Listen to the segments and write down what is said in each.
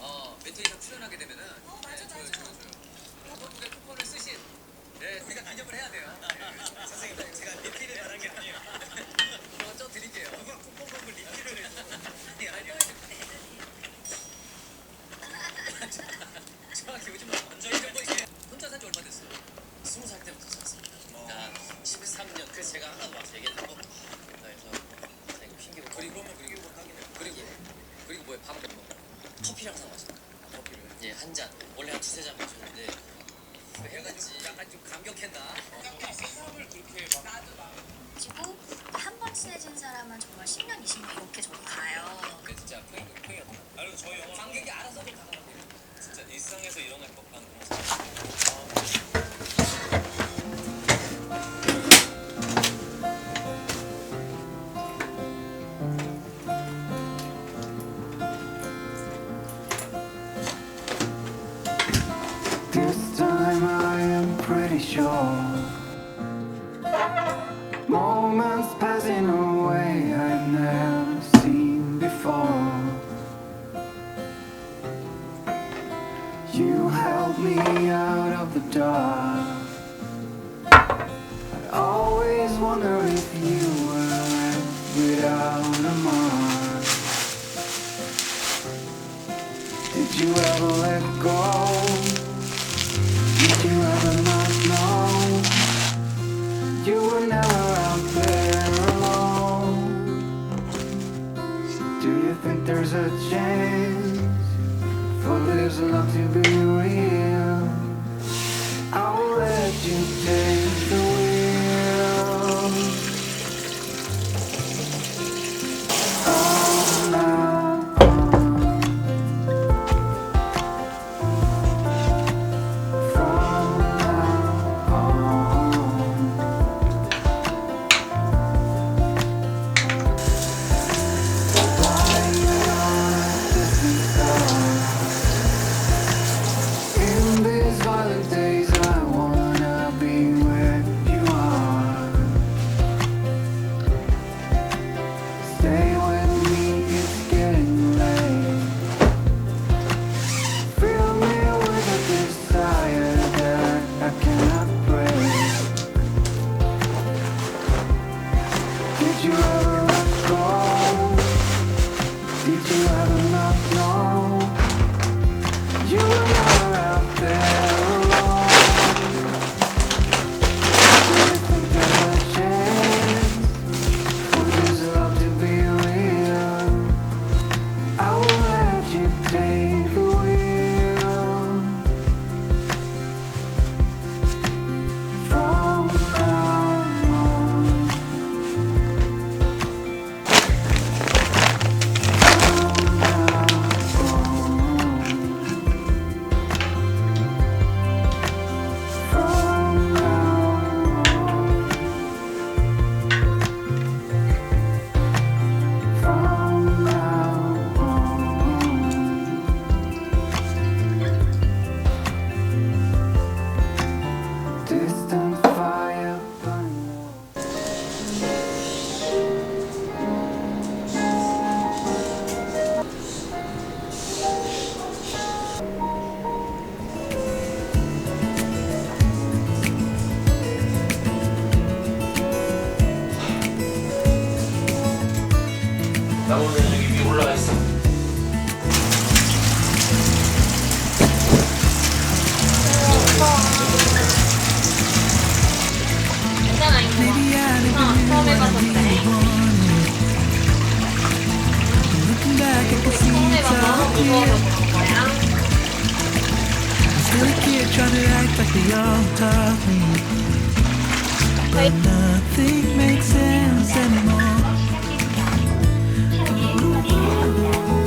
어, 멘트에서 출연하게 되면은 어, 맞아, 네, 줘요. 한국의 쿠폰을 쓰신 네, 우리가 단협을 해야 돼요. 네. 선생님, 제가 리필을 바란 게 아니에요. 좀 드릴게요. 그건 쿠폰 보고 리필을 해줘. 아니, 아니요. 정확히 요즘 완전 이런 거 이제 혼자 산지 얼마 됐어요? 스무 살 때부터 샀습니다. 아, 13년. 그래서 제가 하나도 와서 얘기했던 거. 그래서 선생님 핑계고 그리고 그리고 그리고 그리고 뭐에 밥 먹는 거. 커피를 항상 마셨다. 커피를? 예, 한 잔. 원래 한 두세 잔 마셨는데 해가지고 약간 좀 감격했나? 그리고 한 번 친해진 사람은 정말 10년, 20년 이렇게 저도 가요. 근데 진짜 팽이 팽이었다. 아니고 저희 영화 관객이 알아서 좀 가더라고요. 진짜 일상에서 일어날 법한 그런 사람. light like we all me. But nothing makes sense anymore. Ooh.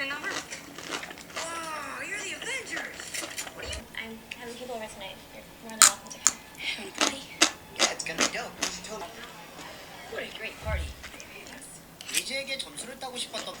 your number? Wow, you're the Avengers. What are you? I'm having people over tonight. You're more than welcome to come. Hey, buddy. Yeah, it's gonna be dope. You should totally. What a great party. DJ에게 점수를 따고 싶었던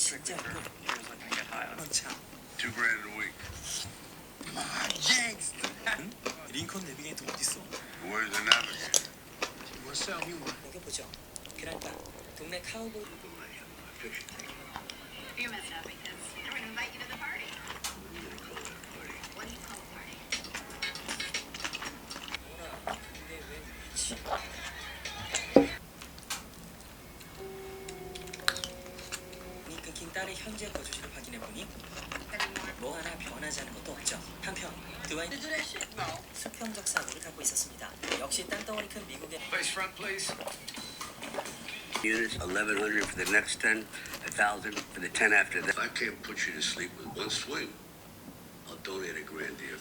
진짜 to high on 참 Two grand a week. 링컨 내비게이터 어딨어? Where's the navigator? 먹여보죠. 그럴까? 동네 카우보이 You messed up because I don't invite you to the party. What do you call a party? 근데 왜 미치? 현재 거주지를 확인해 보니 뭐 하나 변하지 않은 것도 없죠. 한편 드와이트 수평적 사고를 갖고 있었습니다. 역시 땅덩어리 큰 미국의 Place front, please. Units, 1100 for the next 10, 1000 for the 10 after that. If I can't put you to sleep with one swing, I'll donate a grand to your